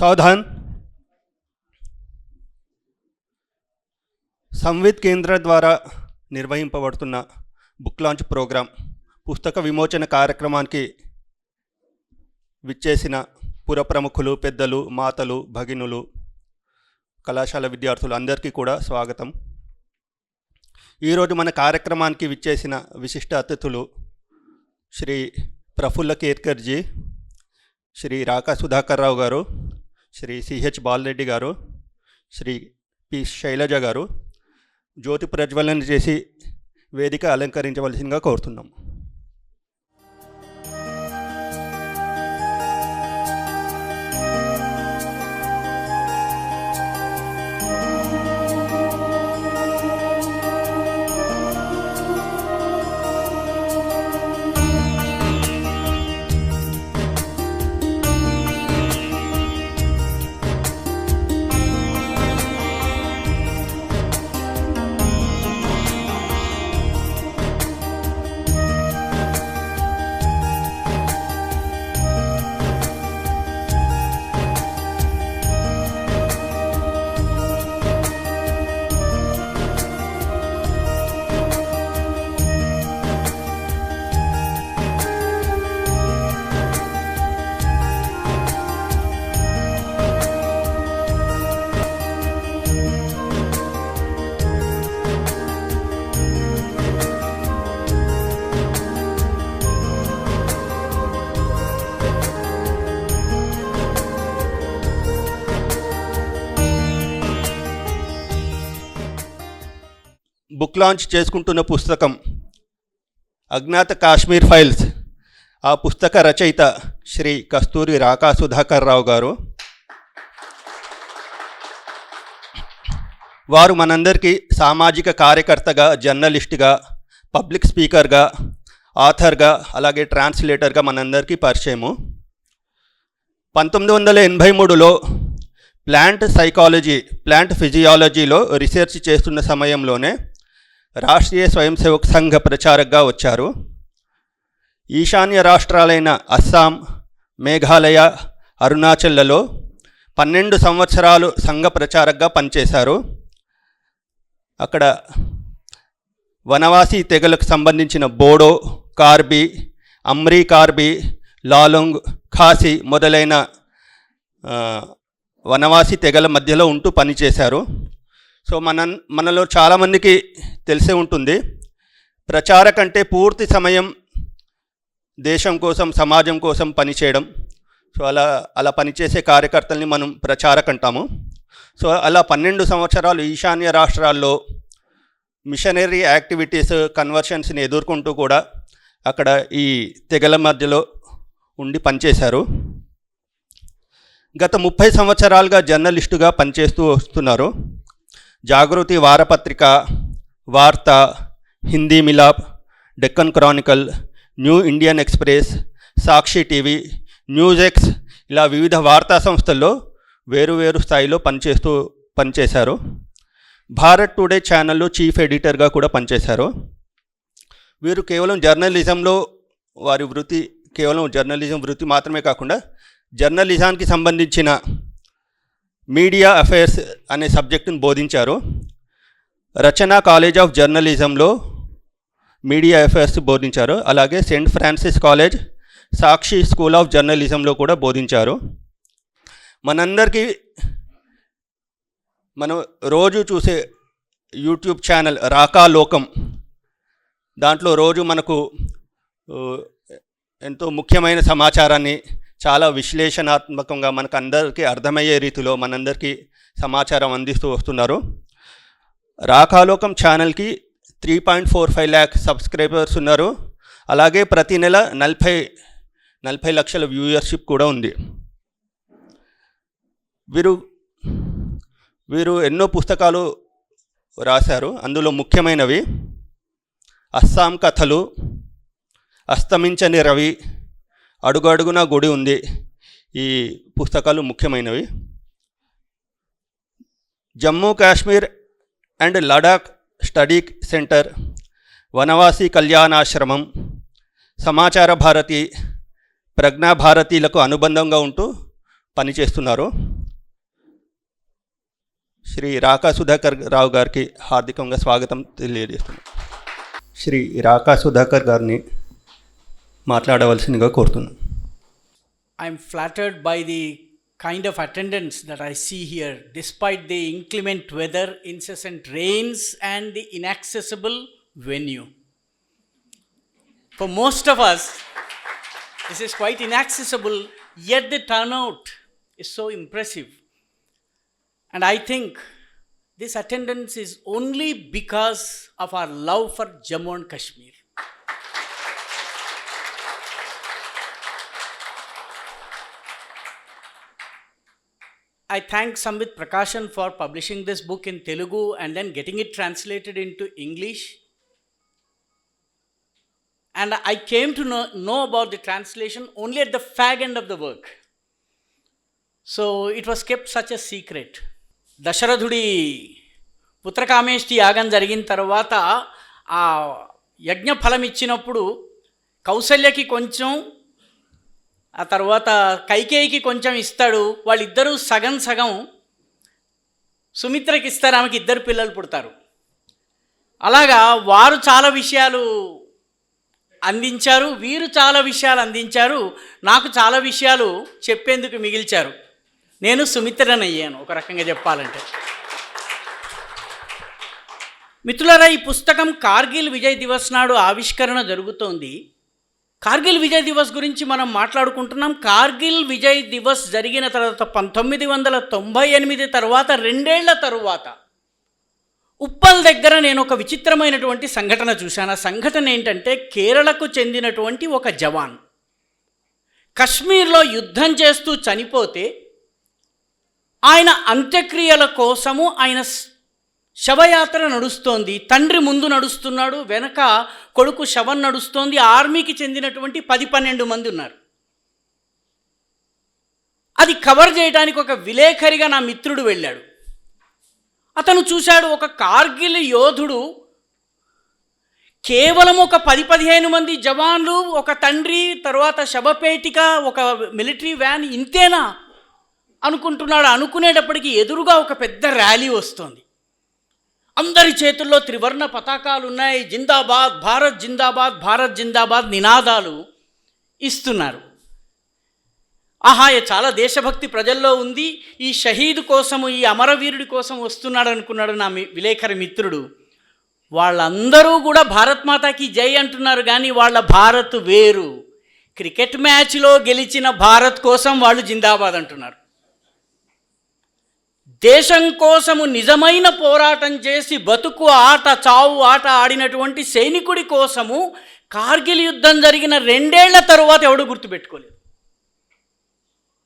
సావధాన్ సంవిత్ కేంద్ర ద్వారా నిర్వహింపబడుతున్న book launch programme పుస్తక విమోచన కార్యక్రమానికి విచ్చేసిన పురప్రముఖులు పెద్దలు మాతలు భగినులు కళాశాల విద్యార్థులు అందరికీ కూడా స్వాగతం. ఈరోజు మన కార్యక్రమానికి విచ్చేసిన విశిష్ట అతిథులు శ్రీ ప్రఫుల్ల కేర్కర్జీ శ్రీ రాకా సుధాకర్ రావు గారు శ్రీ సిహెచ్ బాలరెడ్డి గారు శ్రీ పి శైలజ గారు జ్యోతి ప్రజ్వలన చేసి వేదిక అలంకరించవలసిందిగా కోరుతున్నాం. బుక్ లాంచ్ చేసుకుంటున్న పుస్తకం. అజ్ఞాత కాశ్మీర్ ఫైల్స్. ఆ పుస్తక రచయిత శ్రీ కస్తూరి రాకా సుధాకర్ రావు గారు. వారు మనందరికీ సామాజిక కార్యకర్తగా జర్నలిస్ట్గా పబ్లిక్ స్పీకర్గా ఆథర్గా అలాగే ట్రాన్స్లేటర్గా మనందరికీ పరిచయము. పంతొమ్మిది వందల ఎనభై మూడులో ప్లాంట్ సైకాలజీ ప్లాంట్ ఫిజియాలజీలో రీసెర్చ్ చేస్తున్న సమయంలోనే రాష్ట్రీయ స్వయం సేవక్ సంఘ ప్రచారకగా వచ్చారు. ఈశాన్య రాష్ట్రాలైన అస్సాం మేఘాలయ అరుణాచల్లలో పన్నెండు సంవత్సరాలు సంఘ ప్రచారకగా పనిచేశారు. అక్కడ వనవాసి తెగలకు సంబంధించిన బోడో కార్బీ అమ్రీ కార్బీ లాలొంగ్ ఖాసీ మొదలైన వనవాసి తెగల మధ్యలో ఉంటూ పనిచేశారు. సో మన మనలో చాలామందికి తెలిసే ఉంటుంది. ప్రచార కంటే పూర్తి సమయం దేశం కోసం సమాజం కోసం పనిచేయడం సో అలా అలా పనిచేసే కార్యకర్తల్ని మనం ప్రచారక అంటాము సో అలా పన్నెండు సంవత్సరాలు ఈశాన్య రాష్ట్రాల్లో మిషనరీ యాక్టివిటీస్ కన్వర్షన్స్ని ఎదుర్కొంటూ కూడా అక్కడ ఈ తెగల మధ్యలో ఉండి పనిచేశారు. గత ముప్పై సంవత్సరాలుగా జర్నలిస్టుగా పనిచేస్తూ వస్తున్నారు. జాగృతి వారపత్రిక Vaartha Hindi Milap Deccan Chronicle New Indian Express Sakshi TV News X ఇలా వివిధ వార్తా సంస్థల్లో వేరువేరు స్థాయిలో పనిచేస్తూ పనిచేశారు. భారత్ టుడే ఛానల్లో చీఫ్ ఎడిటర్గా కూడా పనిచేశారు. వీరు కేవలం జర్నలిజంలో వారి వృత్తి కేవలం జర్నలిజం వృత్తి మాత్రమే కాకుండా జర్నలిజానికి సంబంధించిన మీడియా అఫైర్స్ అనే సబ్జెక్టును బోధించారు. రచన కాలేజ్ ఆఫ్ జర్నలిజంలో మీడియా అఫైర్స్ బోధించారు. అలాగే Saint Francis college Sakshi school of జర్నలిజంలో కూడా బోధించారు. మనందరికీ మనం రోజు చూసే యూట్యూబ్ ఛానల్ రాకా లోకం. దాంట్లో రోజు మనకు ఎంతో ముఖ్యమైన సమాచారాన్ని చాలా విశ్లేషణాత్మకంగా మనకు అందరికీ అర్థమయ్యే రీతిలో మనందరికీ సమాచారం అందిస్తూ వస్తున్నారు. రాకాలోకం ఛానల్కి three point four five lakh subscribers ఉన్నారు. అలాగే ప్రతి నెల నలభై నలభై లక్షల వ్యూయర్షిప్ కూడా ఉంది. వీరు వీరు ఎన్నో పుస్తకాలు రాశారు. అందులో ముఖ్యమైనవి అస్సాం కథలు అస్తమించని రవి అడుగడుగున గుడి ఉంది. ఈ పుస్తకాలు ముఖ్యమైనవి. Jammu Kashmir and Ladakh study centre Vanavasi కళ్యాణాశ్రమం సమాచార భారతి ప్రజ్ఞా భారతీలకు అనుబంధంగా ఉంటూ పనిచేస్తున్నారు. శ్రీ రాకా సుధాకర్ రావు గారికి హార్దికంగా స్వాగతం తెలియజేస్తున్నాను. శ్రీ రాకా సుధాకర్ గారిని మాట్లాడవలసిందిగా కోరుతున్నాను I'm flattered by the kind of attendance that I see here, despite the inclement weather, incessant rains, and the inaccessible venue. For most of us, this is quite inaccessible, yet the turnout is so impressive. And I think this attendance is only because of our love for Jammu and Kashmir. I thank Samvit Prakashan for publishing this book in Telugu and then getting it translated into English. And I came to know, know about the translation only at the fag end of the work. So it was kept such a secret. దశరథుడి Putrakameshti యాగం జరిగిన తర్వాత ఆ యజ్ఞ ఫలం ఇచ్చినప్పుడు కౌసల్యకి కొంచెం ఆ తర్వాత కైకేయికి కొంచెం ఇస్తాడు. వాళ్ళిద్దరూ సగం సగం సుమిత్రకి ఇస్తారు. ఆమెకి ఇద్దరు పిల్లలు పుడతారు. అలాగా వారు చాలా విషయాలు అందించారు. వీరు చాలా విషయాలు అందించారు. నాకు చాలా విషయాలు చెప్పేందుకు మిగిల్చారు. నేను సుమిత్రనయ్యాను. ఒక రకంగా చెప్పాలంటే. మిత్రులరా ఈ పుస్తకం కార్గిల్ విజయ్ దివస్ నాడు ఆవిష్కరణ జరుగుతోంది. కార్గిల్ విజయ్ దివస్ గురించి మనం మాట్లాడుకుంటున్నాం. కార్గిల్ విజయ్ దివస్ జరిగిన తర్వాత పంతొమ్మిది వందల తొంభై ఎనిమిది తర్వాత రెండేళ్ళ తరువాత ఉప్పల్ దగ్గర నేను ఒక విచిత్రమైనటువంటి సంఘటన చూశాను. ఆ సంఘటన ఏంటంటే కేరళకు చెందినటువంటి ఒక జవాన్ కశ్మీర్లో యుద్ధం చేస్తూ చనిపోతే ఆయన అంత్యక్రియల కోసము ఆయన శవయాత్ర నడుస్తోంది. తండ్రి ముందు నడుస్తున్నాడు వెనక కొడుకు శవం నడుస్తోంది. ఆర్మీకి చెందినటువంటి పది పన్నెండు మంది ఉన్నారు. అది కవర్ చేయడానికి ఒక విలేఖరిగా నా మిత్రుడు వెళ్ళాడు. అతను చూశాడు ఒక కార్గిల్ యోధుడు. కేవలం ఒక పది పదిహేను మంది జవాన్లు ఒక తండ్రి తర్వాత శవపేటిక ఒక మిలిటరీ వ్యాన్ ఇంతేనా? అనుకుంటున్నాడు. అనుకునేటప్పటికి ఎదురుగా ఒక పెద్ద ర్యాలీ వస్తోంది. అందరి చేతుల్లో త్రివర్ణ పతాకాలు ఉన్నాయి. జిందాబాద్ భారత్ జిందాబాద్ భారత్ జిందాబాద్ నినాదాలు ఇస్తున్నారు. ఆహా చాలా దేశభక్తి ప్రజల్లో ఉంది. ఈ షహీద్ కోసము ఈ అమరవీరుడి కోసం వస్తున్నాడు అనుకున్నాడు నా మి- విలేకరి మిత్రుడు. వాళ్ళందరూ కూడా భారత్ మాతాకి జై అంటున్నారు కానీ వాళ్ళ భారత్ వేరు. క్రికెట్ మ్యాచ్లో గెలిచిన భారత్ కోసం వాళ్ళు జిందాబాద్ అంటున్నారు. దేశం కోసము నిజమైన పోరాటం చేసి బతుకు ఆట చావు ఆట ఆడినటువంటి సైనికుడి కోసము కార్గిల్ యుద్ధం జరిగిన రెండేళ్ళ తరువాత ఎవడు గుర్తుపెట్టుకోలేదు.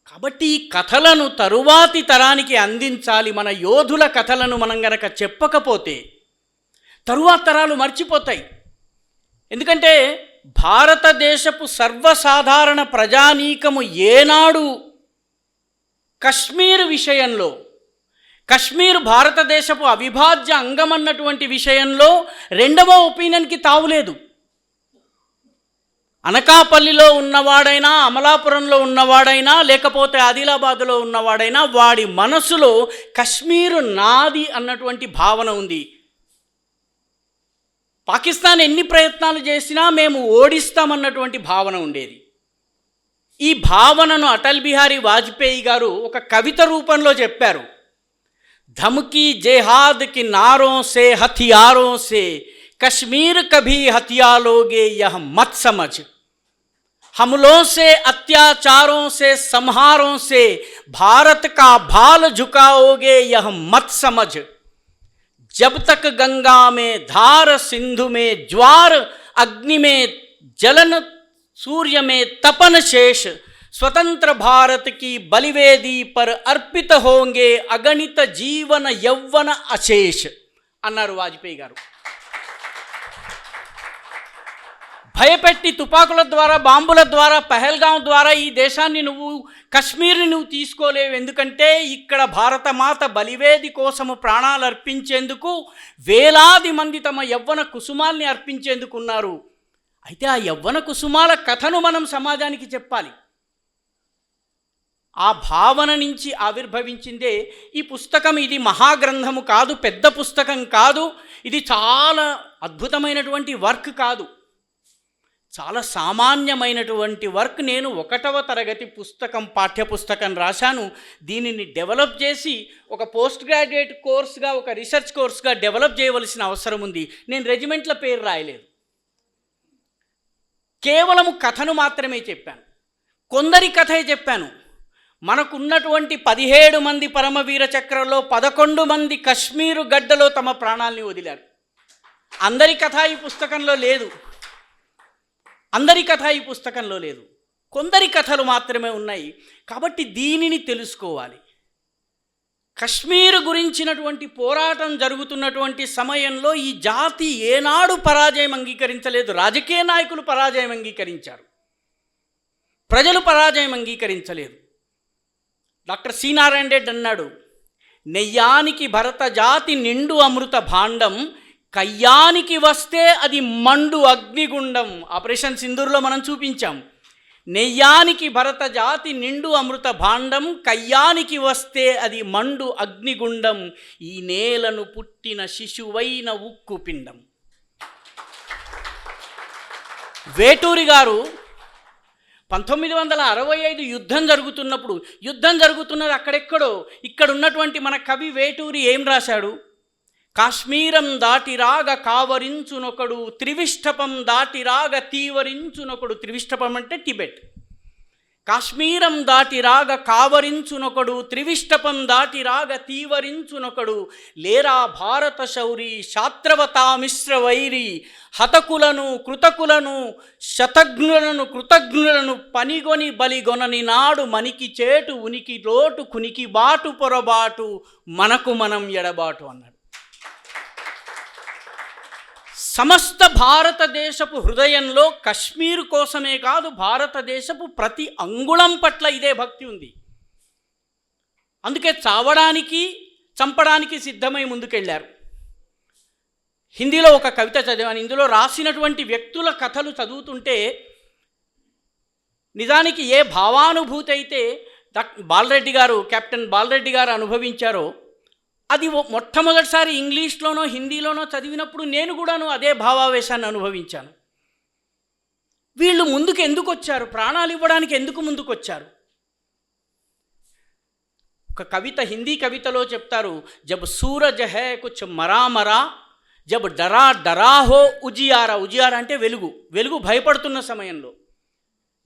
కాబట్టి ఈ కథలను తరువాతి తరానికి అందించాలి మన యోధుల కథలను మనం గనక చెప్పకపోతే తరువాత తరాలు మర్చిపోతాయి. ఎందుకంటే భారతదేశపు సర్వసాధారణ ప్రజానీకము ఏనాడు కశ్మీర్ విషయంలో కశ్మీర్ భారతదేశపు అవిభాజ్య అంగమన్నటువంటి విషయంలో రెండవ ఒపీనియన్కి తావులేదు అనకాపల్లిలో ఉన్నవాడైనా అమలాపురంలో ఉన్నవాడైనా లేకపోతే ఆదిలాబాదులో ఉన్నవాడైనా వాడి మనసులో కశ్మీరు నాది అన్నటువంటి భావన ఉంది. పాకిస్తాన్ ఎన్ని ప్రయత్నాలు చేసినా మేము ఓడిస్తామన్నటువంటి భావన ఉండేది. ఈ భావనను అటల్ బిహారీ వాజ్పేయి గారు ఒక కవిత రూపంలో చెప్పారు. धमकी जेहाद की नारों से, हथियारों से। कश्मीर कभी हथिया लोगे, यह मत समझ। हमलों से, अत्याचारों से, संहारों से, भारत का भाल झुकाओगे, यह मत समझ। जब तक गंगा में धार, सिंधु में ज्वार, अग्नि में जलन, सूर्य में तपन शेष स्वतंत्र भारत की बलिवेदी पर अर्पित होंगे అగణిత జీవన యవ్వన అశేష్ అన్నారు వాజ్పేయి గారు భయపెట్టి తుపాకుల ద్వారా బాంబుల ద్వారా పహల్గాం ద్వారా ఈ దేశాన్ని నువ్వు కశ్మీర్ని నువ్వు తీసుకోలేవు ఎందుకంటే ఇక్కడ భారతమాత బలివేది కోసము ప్రాణాలు అర్పించేందుకు వేలాది మంది తమ యవ్వన కుసుమాల్ని అర్పించేందుకు ఉన్నారు అయితే ఆ యవ్వన కుసుమాల కథను మనం సమాజానికి చెప్పాలి ఆ భావన నుంచి ఆవిర్భవించిందే ఈ పుస్తకం. ఇది మహాగ్రంథము కాదు పెద్ద పుస్తకం కాదు. ఇది చాలా అద్భుతమైనటువంటి వర్క్ కాదు. చాలా సామాన్యమైనటువంటి వర్క్. నేను ఒకటవ తరగతి పుస్తకం పాఠ్యపుస్తకం రాశాను. దీనిని డెవలప్ చేసి ఒక పోస్ట్ గ్రాడ్యుయేట్ కోర్స్గా ఒక రీసెర్చ్ కోర్స్గా డెవలప్ చేయవలసిన అవసరం ఉంది. నేను రెజిమెంట్ల పేరు రాయలేదు. కేవలము కథను మాత్రమే చెప్పాను. కొందరి కథే చెప్పాను. మనకున్నటువంటి పదిహేడు మంది పరమవీర చక్రంలో పదకొండు మంది కశ్మీరు గడ్డలో తమ ప్రాణాల్ని వదిలారు. అందరి కథ ఈ పుస్తకంలో లేదు. అందరి కథ ఈ పుస్తకంలో లేదు. కొందరి కథలు మాత్రమే ఉన్నాయి. కాబట్టి దీనిని తెలుసుకోవాలి. కశ్మీర్ గురించినటువంటి పోరాటం జరుగుతున్నటువంటి సమయంలో ఈ జాతి ఏనాడు పరాజయం అంగీకరించలేదు. రాజకీయ నాయకులు పరాజయం అంగీకరించారు. ప్రజలు పరాజయం అంగీకరించలేదు. డాక్టర్ సి నారాయణ రెడ్డి అన్నాడు నెయ్యానికి భరత జాతి నిండు అమృత భాండం కయ్యానికి వస్తే అది మండు అగ్నిగుండం. ఆపరేషన్ సింధూర్లో మనం చూపించాం. నెయ్యానికి భరత జాతి నిండు అమృత భాండం కయ్యానికి వస్తే అది మండు అగ్నిగుండం ఈ నేలను పుట్టిన శిశువైన ఉక్కు పిండం. వేటూరి గారు పంతొమ్మిది వందల అరవై ఐదు యుద్ధం జరుగుతున్నప్పుడు యుద్ధం జరుగుతున్నది అక్కడెక్కడో ఇక్కడ ఉన్నటువంటి మన కవి వేటూరి ఏం రాశాడు? కాశ్మీరం దాటిరాగ కావరించునొకడు త్రివిష్టపం దాటిరాగ తీవరించునొకడు. త్రివిష్టపం అంటే టిబెట్. కాశ్మీరం దాటిరాగ కావరించునొకడు త్రివిష్టపం దాటిరాగ తీవరించునొకడు. లేరా భారత శౌరి శాత్రవతా మిశ్ర వైరి హతకులను కృతకులను శతజ్ఞులను కృతజ్ఞులను పనిగొని బలిగొనని నాడు మనికి చేటు ఉనికి లోటు కునికి బాటు పొరబాటు మనకు మనం ఎడబాటు అన్నాడు. సమస్త భారతదేశపు హృదయంలో కశ్మీర్ కోసమే కాదు భారతదేశపు ప్రతి అంగుళం పట్ల ఇదే భక్తి ఉంది. అందుకే చావడానికి చంపడానికి సిద్ధమై ముందుకెళ్ళారు. హిందీలో ఒక కవిత చదివాను. ఇందులో రాసినటువంటి వ్యక్తుల కథలు చదువుతుంటే నిజానికి ఏ భావానుభూతి అయితే డాక్టర్ బాలరెడ్డి గారు కెప్టెన్ బాలరెడ్డి గారు అనుభవించారో అది మొట్టమొదటిసారి ఇంగ్లీష్లోనో హిందీలోనో చదివినప్పుడు నేను కూడాను అదే భావావేశాన్ని అనుభవించాను. వీళ్ళు ముందుకు ఎందుకు వచ్చారు ప్రాణాలు ఇవ్వడానికి ఎందుకు ముందుకు వచ్చారు ఒక కవిత హిందీ కవితలో చెప్తారు జబ్ సూరజ్ హే కుచ్ మరా మరా జబ్ డరా డరా హో ఉజియారా ఉజియారా అంటే వెలుగు వెలుగు భయపడుతున్న సమయంలో.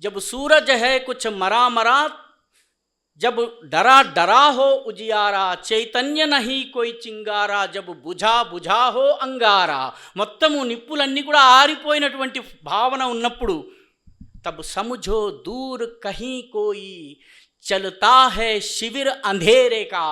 జబ్ సూరజ్ హే కుచ్ మరా మరా జబ్ డరా డరా హో ఉజియారా చైతన్య నహి కోయి చింగారా జబ్ బుఝా బుఝా హో అంగారా మొత్తము నిప్పులన్నీ కూడా ఆరిపోయినటువంటి భావన ఉన్నప్పుడు తబ్ సముझो దూర్ కహీ కోయి చలుతా హే శివిర్ అంధేరే కా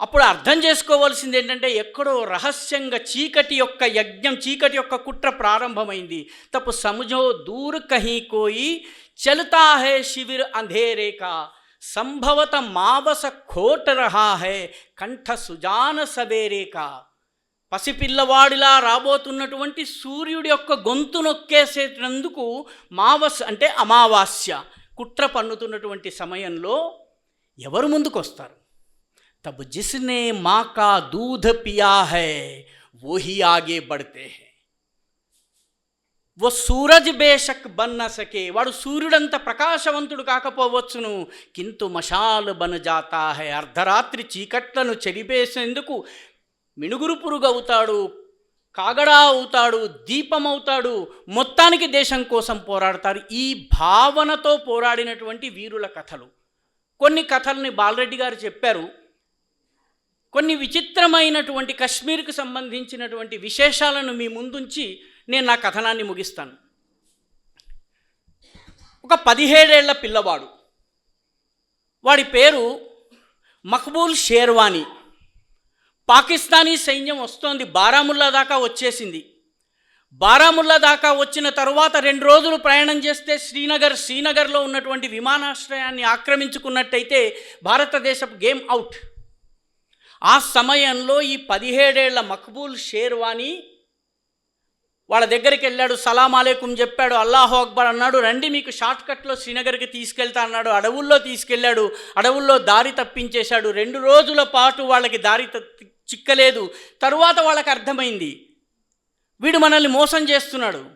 అప్పుడు అర్థం చేసుకోవాల్సింది ఏంటంటే ఎక్కడో రహస్యంగా చీకటి యొక్క యజ్ఞం చీకటి యొక్క కుట్ర ప్రారంభమైంది. తప్పు సముజో దూర్ కహీ కోయి చలుతా హే శివిర్ అంధేరే కా సంభవత మావస ఖోట రహా హే కంఠ సుజాన సవేరే కా పసిపిల్లవాడిలా రాబోతున్నటువంటి సూర్యుడి యొక్క గొంతు నొక్కేసేటందుకు మావస్ అంటే అమావాస్య కుట్ర పన్నుతున్నటువంటి సమయంలో ఎవరు ముందుకొస్తారు? तब जिसने माँ का दूध पिया है वो ही आगे बढ़ते हैं ఓ సూరజ్ బేషక్ బన్న సకే వాడు సూర్యుడంత ప్రకాశవంతుడు కాకపోవచ్చును కింతు మషాలు బన్ జాతా హై అర్ధరాత్రి చీకట్లను చెరిపేసేందుకు మినుగురు పురుగు అవుతాడు కాగడా అవుతాడు దీపం అవుతాడు మొత్తానికి దేశం కోసం పోరాడతారు ఈ భావనతో పోరాడినటువంటి వీరుల కథలు కొన్ని కథల్ని బాలరెడ్డి గారు చెప్పారు కొన్ని విచిత్రమైనటువంటి కశ్మీర్కు సంబంధించినటువంటి విశేషాలను మీ ముందుంచి నేను నా కథనాన్ని ముగిస్తాను. ఒక పదిహేడేళ్ళ పిల్లవాడు. వాడి పేరు మక్బూల్ షేర్వానీ. పాకిస్తానీ సైన్యం వస్తోంది బారాముల్లా దాకా వచ్చేసింది. బారాముల్లా దాకా వచ్చిన తరువాత రెండు రోజులు ప్రయాణం చేస్తే శ్రీనగర్ శ్రీనగర్లో ఉన్నటువంటి విమానాశ్రయాన్ని ఆక్రమించుకున్నట్టయితే భారతదేశపు గేమ్ అవుట్ ఆ సమయంలో ఈ పదిహేడేళ్ళ మక్బూల్ షేర్వానీ వాళ్ళ దగ్గరికి వెళ్ళాడు సలాం అలేకుం చెప్పాడు అల్లాహో అక్బర్ అన్నాడు రండి మీకు షార్ట్ కట్లో శ్రీనగర్కి తీసుకెళ్తా అన్నాడు అడవుల్లో తీసుకెళ్ళాడు అడవుల్లో దారి తప్పించేశాడు. రెండు రోజుల పాటు వాళ్ళకి దారి చిక్కలేదు. తరువాత వాళ్ళకి అర్థమైంది. వీడు మనల్ని మోసం చేస్తున్నాడు.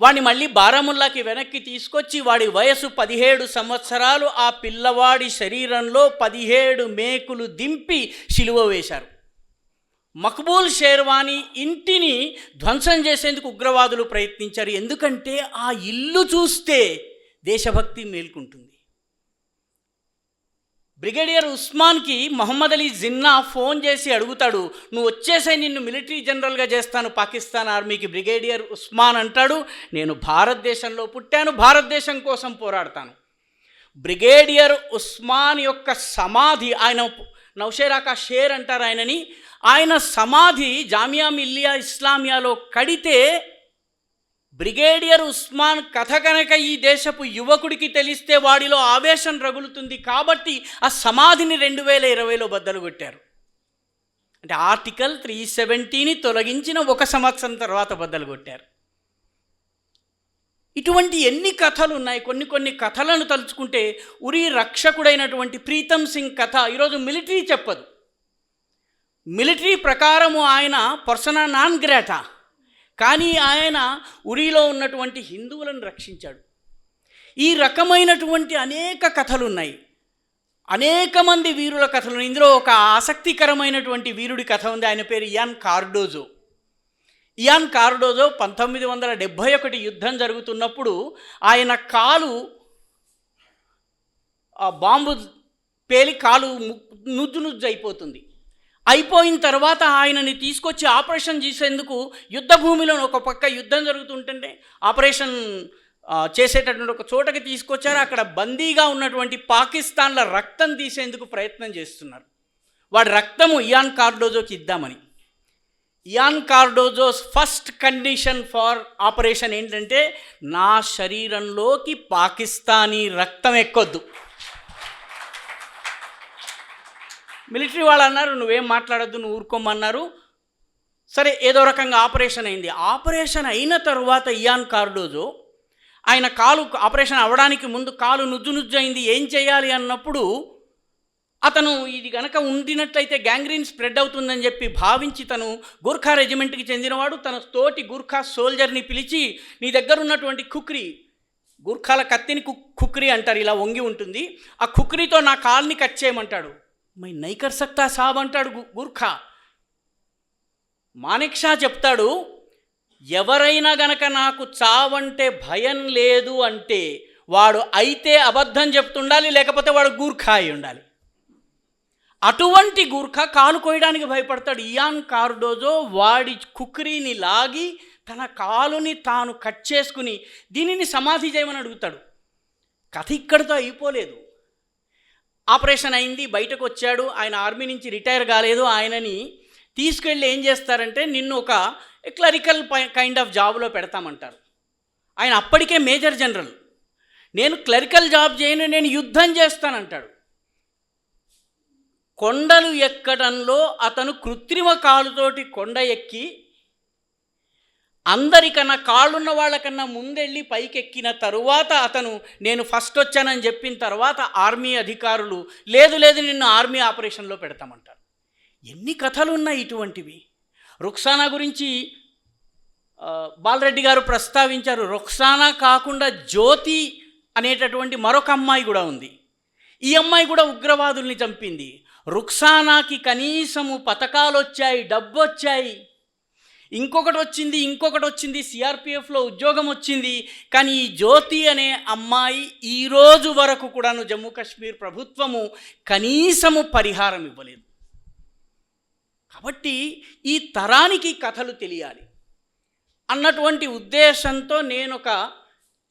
వాడిని మళ్ళీ బారాముల్లాకి వెనక్కి తీసుకొచ్చి వాడి వయసు పదిహేడు సంవత్సరాలు ఆ పిల్లవాడి శరీరంలో పదిహేడు మేకులు దింపి సిలువ వేశారు. మక్బూల్ షేర్వాణి ఇంటిని ధ్వంసం చేసేందుకు ఉగ్రవాదులు ప్రయత్నించారు. ఎందుకంటే ఆ ఇల్లు చూస్తే దేశభక్తి మేల్కుంటుంది. బ్రిగేడియర్ ఉస్మాన్కి మహమ్మద్ అలీ జిన్నా ఫోన్ చేసి అడుగుతాడు నువ్వు వచ్చేసే నిన్ను మిలిటరీ జనరల్గా చేస్తాను పాకిస్తాన్ ఆర్మీకి బ్రిగేడియర్ ఉస్మాన్ అంటాడు నేను భారతదేశంలో పుట్టాను భారతదేశం కోసం పోరాడతాను. బ్రిగేడియర్ ఉస్మాన్ యొక్క సమాధి ఆయన నౌషేరాకా షేర్ అంటారు ఆయనని ఆయన సమాధి జామియా మిల్లియా ఇస్లామియాలో కడితే బ్రిగేడియర్ ఉస్మాన్ కథ కనుక ఈ దేశపు యువకుడికి తెలిస్తే వాడిలో ఆవేశం రగులుతుంది కాబట్టి ఆ సమాధిని రెండు వేల ఇరవైలో బద్దలు కొట్టారు. అంటే ఆర్టికల్ త్రీ సెవెంటీని తొలగించిన ఒక సంవత్సరం తర్వాత బద్దలు కొట్టారు. ఇటువంటి ఎన్ని కథలు ఉన్నాయి? కొన్ని కొన్ని కథలను తలుచుకుంటే ఉరి రక్షకుడైనటువంటి ప్రీతం సింగ్ కథ ఈరోజు మిలిటరీ చెప్పదు. మిలిటరీ ప్రకారము ఆయన పర్సనా నాన్ గ్రాటా. కానీ ఆయన ఉరిలో ఉన్నటువంటి హిందువులను రక్షించాడు. ఈ రకమైనటువంటి అనేక కథలు ఉన్నాయి అనేక మంది వీరుల కథలు. ఇందులో ఒక ఆసక్తికరమైనటువంటి వీరుడి కథ ఉంది. ఆయన పేరు ఇయాన్ కార్డోజో. ఇయాన్ కార్డోజో పంతొమ్మిది వందల డెబ్భై ఒకటి యుద్ధం జరుగుతున్నప్పుడు ఆయన కాలు ఆ బాంబు పేలి కాలు ముగ్ నుజ్జు నుజ్జు అయిపోతుంది. అయిపోయిన తర్వాత ఆయనని తీసుకొచ్చి ఆపరేషన్ చేసేందుకు యుద్ధ భూమిలో ఒక పక్క యుద్ధం జరుగుతుంటుంటే ఆపరేషన్ చేసేటటువంటి ఒక చోటకి తీసుకొచ్చారు. అక్కడ బందీగా ఉన్నటువంటి పాకిస్తాన్ల రక్తం తీసేందుకు ప్రయత్నం చేస్తున్నారు. వాడి రక్తము ఇయాన్ కార్డోజోకి ఇద్దామని. Ian Cardozo's first condition for operation ఏంటంటే నా శరీరంలోకి పాకిస్తానీ రక్తం ఎక్కొద్దు. మిలిటరీ వాళ్ళు అన్నారు నువ్వేం మాట్లాడొద్దు నువ్వు ఊరుకోమన్నారు. సరే ఏదో రకంగా ఆపరేషన్ అయింది. ఆపరేషన్ అయిన తర్వాత ఇయాన్ కార్డోజో ఆయన కాలు ఆపరేషన్ అవ్వడానికి ముందు కాలు నుజ్జు నుజ్జు అయింది. ఏం చేయాలి అన్నప్పుడు అతను ఇది గనక ఉండినట్లయితే గ్యాంగ్రీన్ స్ప్రెడ్ అవుతుందని చెప్పి భావించి తను గూర్ఖా రెజిమెంట్కి చెందినవాడు. తన తోటి గూర్ఖా సోల్జర్ని పిలిచి నీ దగ్గర ఉన్నటువంటి కుక్రీ గూర్ఖాల కత్తిని కు కుక్రీ అంటారు ఇలా వంగి ఉంటుంది. ఆ కుక్రీతో నా కాల్ని కట్ చేయమంటాడు. మై నైకర్ సక్తా సాబ్ అంటాడు గు- గూర్ఖా మాణిక్ షా చెప్తాడు ఎవరైనా గనక నాకు చావంటే భయం లేదు అంటే వాడు అయితే అబద్ధం చెప్తుండాలి లేకపోతే వాడు గూర్ఖా అయి ఉండాలి. అటువంటి గూర్ఖ కాలు కోయడానికి భయపడతాడు. ఇయాన్ కార్డోజో వాడి కుక్రీని లాగి తన కాలుని తాను కట్ చేసుకుని దీనిని సమాధి చేయమని అడుగుతాడు. కథ ఇక్కడితో అయిపోలేదు. ఆపరేషన్ అయింది బయటకు వచ్చాడు ఆయన ఆర్మీ నుంచి రిటైర్ కాలేదు ఆయనని తీసుకెళ్ళి ఏం చేస్తారంటే నిన్ను ఒక క్లరికల్ కైండ్ ఆఫ్ జాబ్లో పెడతామంటారు. ఆయన అప్పటికే మేజర్ జనరల్. నేను క్లరికల్ జాబ్ చేయను నేను యుద్ధం చేస్తానంటాడు. కొండలు ఎక్కడంలో అతను కృత్రిమ కాలుతోటి కొండ ఎక్కి అందరికన్నా కాళ్ళున్న వాళ్ళకన్నా ముందెళ్ళి పైకెక్కిన తరువాత అతను నేను ఫస్ట్ వచ్చానని చెప్పిన తర్వాత ఆర్మీ అధికారులు లేదు లేదు నిన్ను ఆర్మీ ఆపరేషన్లో పెడతామంటారు. ఎన్ని కథలు ఉన్నాయి ఇటువంటివి. రుక్సానా గురించి బాలరెడ్డి గారు ప్రస్తావించారు రుక్సానా కాకుండా జ్యోతి అనేటటువంటి మరొక అమ్మాయి కూడా ఉంది. ఈ అమ్మాయి కూడా ఉగ్రవాదుల్ని చంపింది. రుక్సానాకి కనీసము పథకాలు వచ్చాయి డబ్బు వచ్చాయి ఇంకొకటి వచ్చింది ఇంకొకటి వచ్చింది సిఆర్పిఎఫ్లో ఉద్యోగం వచ్చింది. కానీ ఈ జ్యోతి అనే అమ్మాయి ఈరోజు వరకు కూడాను జమ్మూ కాశ్మీర్ ప్రభుత్వము కనీసము పరిహారం ఇవ్వలేదు. కాబట్టి ఈ తరానికి కథలు తెలియాలి. అన్నటువంటి ఉద్దేశంతో నేను ఒక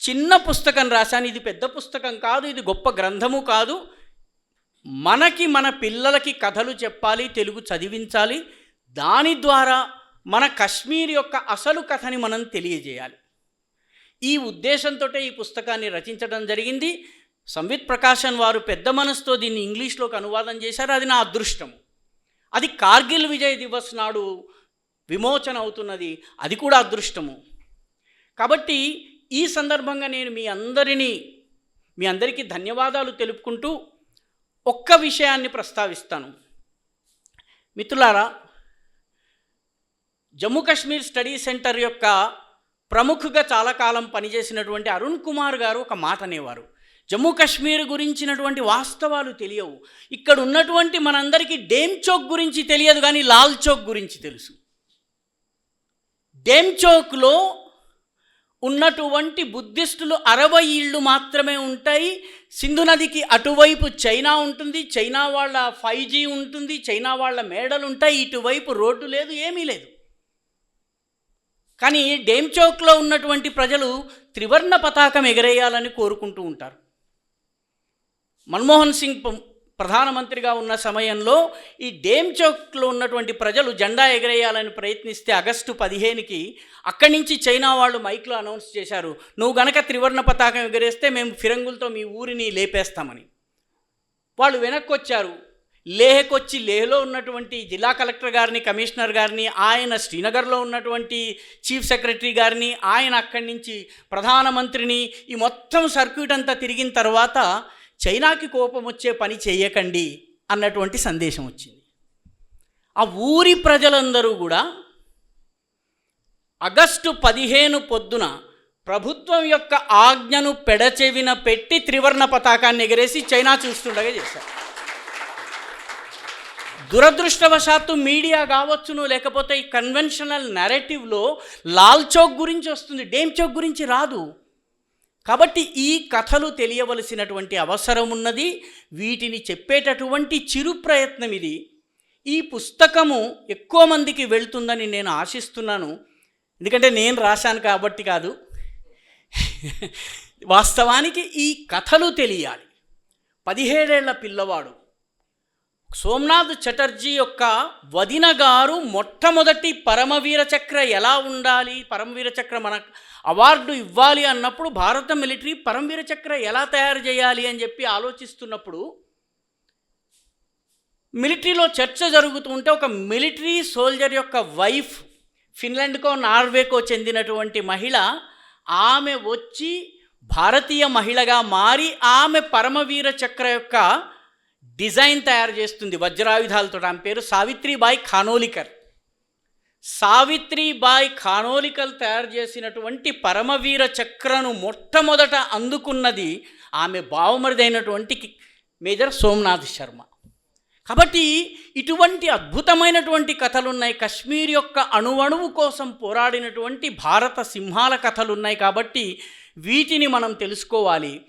చిన్న పుస్తకం రాశాను. ఇది పెద్ద పుస్తకం కాదు ఇది గొప్ప గ్రంథము కాదు. మనకి మన పిల్లలకి కథలు చెప్పాలి తెలుగు చదివించాలి. దాని ద్వారా మన కశ్మీర్ యొక్క అసలు కథని మనం తెలియజేయాలి. ఈ ఉద్దేశంతో ఈ పుస్తకాన్ని రచించడం జరిగింది. సంవిత్ ప్రకాశన్ వారు పెద్ద మనసుతో దీన్ని ఇంగ్లీష్లోకి అనువాదం చేశారు. అది నా అదృష్టం. అది కార్గిల్ విజయ్ దివస్ నాడు విమోచన అవుతున్నది. అది కూడా అదృష్టము. కాబట్టి ఈ సందర్భంగా నేను మీ అందరినీ మీ అందరికీ ధన్యవాదాలు తెలుపుకుంటూ ఒక్క విషయాన్ని ప్రస్తావిస్తాను. మిత్రులారా జమ్మూ కాశ్మీర్ స్టడీ సెంటర్ యొక్క ప్రముఖగా చాలా కాలం పనిచేసినటువంటి అరుణ్ కుమార్ గారు ఒక మాట అనేవారు. జమ్మూ కాశ్మీర్ గురించినటువంటి వాస్తవాలు తెలియవు. ఇక్కడ ఉన్నటువంటి మనందరికీ డేమ్ చౌక్ గురించి తెలియదు కానీ లాల్ చౌక్ గురించి తెలుసు. డేమ్ చౌక్లో ఉన్నటువంటి బుద్ధిస్టులు అరవై ఇళ్ళు మాత్రమే ఉంటాయి. సింధు నదికి అటువైపు చైనా ఉంటుంది. చైనా వాళ్ళ ఫైవ్ జీ ఉంటుంది. చైనా వాళ్ళ మేడలు ఉంటాయి. ఇటువైపు రోడ్డు లేదు ఏమీ లేదు. కానీ డేమ్ చౌక్లో ఉన్నటువంటి ప్రజలు త్రివర్ణ పతాకం ఎగరేయాలని కోరుకుంటూ ఉంటారు. మన్మోహన్ సింగ్ ప్రధానమంత్రిగా ఉన్న సమయంలో ఈ డేమ్ చౌక్లో ఉన్నటువంటి ప్రజలు జెండా ఎగరేయాలని ప్రయత్నిస్తే ఆగస్టు పదిహేనుకి అక్కడి నుంచి చైనా వాళ్ళు మైక్లో అనౌన్స్ చేశారు నువ్వు గనక త్రివర్ణ పతాకం ఎగరేస్తే మేము ఫిరంగులతో మీ ఊరిని లేపేస్తామని. వాళ్ళు వెనక్కి వచ్చారు లేహ్కి వచ్చి లేహ్లో ఉన్నటువంటి జిల్లా కలెక్టర్ గారిని కమిషనర్ గారిని ఆయన శ్రీనగర్లో ఉన్నటువంటి చీఫ్ సెక్రటరీ గారిని ఆయన అక్కడి నుంచి ప్రధానమంత్రిని ఈ మొత్తం సర్క్యూట్ అంతా తిరిగిన తర్వాత చైనాకి కోపం వచ్చే పని చేయకండి అన్నటువంటి సందేశం వచ్చింది. ఆ ఊరి ప్రజలందరూ కూడా ఆగస్టు పదిహేను పొద్దున ప్రభుత్వం యొక్క ఆజ్ఞను పెడచెవిన పెట్టి త్రివర్ణ పతాకాన్ని ఎగరేసి చైనా చూస్తుండగా చేశారు. దురదృష్టవశాత్తు మీడియా కావచ్చును లేకపోతే ఈ కన్వెన్షనల్ నెరేటివ్లో లాల్ చౌక్ గురించి వస్తుంది డేమ్ చౌక్ గురించి రాదు. కాబట్టి ఈ కథలు తెలియవలసినటువంటి అవసరం ఉన్నది వీటిని చెప్పేటటువంటి చిరు ప్రయత్నం ఇది. ఈ పుస్తకము ఎక్కువ మందికి వెళ్తుందని నేను ఆశిస్తున్నాను. ఎందుకంటే నేను రాశాను కాబట్టి కాదు. వాస్తవానికి ఈ కథలు తెలియాలి. పదిహేడేళ్ళ పిల్లవాడు. సోమనాథ్ చటర్జీ యొక్క వదిన గారు మొట్టమొదటి పరమవీర చక్ర ఎలా ఉండాలి? పరమవీర చక్ర మన అవార్డు ఇవ్వాలి అన్నప్పుడు భారత మిలిటరీ పరమవీర చక్ర ఎలా తయారు చేయాలి అని చెప్పి ఆలోచిస్తున్నప్పుడు మిలిటరీలో చర్చ జరుగుతూ ఉంటే ఒక మిలిటరీ సోల్జర్ యొక్క వైఫ్ ఫిన్లాండ్కో నార్వేకో చెందినటువంటి మహిళ ఆమె వచ్చి భారతీయ మహిళగా మారి ఆమె పరమవీర చక్ర యొక్క డిజైన్ తయారు చేస్తుంది వజ్రాయుధాలతో ఆమె పేరు సావిత్రిబాయి ఖానోలికర్. సావిత్రిబాయి ఖానోలికల్ తయారు చేసినటువంటి పరమవీర చక్రను మొట్టమొదట అందుకున్నది ఆమె బావమరిదైనటువంటి మేజర్ సోమనాథ్ శర్మ. కాబట్టి ఇటువంటి అద్భుతమైనటువంటి కథలున్నాయి. కశ్మీర్ యొక్క అణువణువు కోసం పోరాడినటువంటి భారత సింహాల కథలు ఉన్నాయి కాబట్టి వీటిని మనం తెలుసుకోవాలి.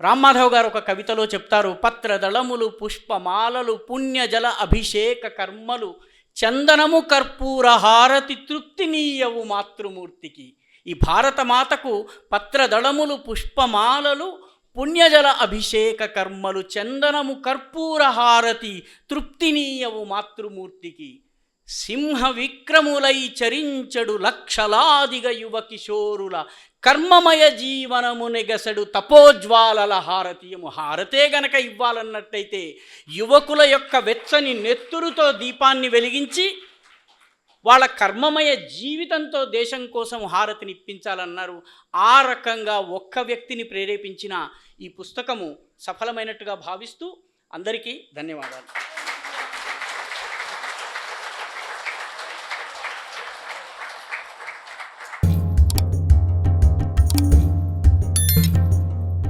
రామ్మాధవ్ గారు ఒక కవితలో చెప్తారు పత్రదళములు పుష్పమాలలు పుణ్యజల అభిషేక కర్మలు చందనము కర్పూర హారతి తృప్తినీయవు మాతృమూర్తికి. ఈ భారత మాతకు పత్రదళములు పుష్పమాలలు పుణ్యజల అభిషేక కర్మలు చందనము కర్పూర హారతి తృప్తినీయవు మాతృమూర్తికి. సింహ విక్రములై చరించడు లక్షలాదిగ యువ కిశోరుల కర్మమయ జీవనము నెగసడు తపోజ్వాలల హారతీయము. హారతే గనక ఇవ్వాలన్నట్టయితే యువకుల యొక్క వెచ్చని నెత్తురుతో దీపాన్ని వెలిగించి వాళ్ళ కర్మమయ జీవితంతో దేశం కోసం హారతిని ఇప్పించాలన్నారు. ఆ రకంగా ఒక్క వ్యక్తిని ప్రేరేపించిన ఈ పుస్తకము సఫలమైనట్టుగా భావిస్తూ అందరికీ ధన్యవాదాలు.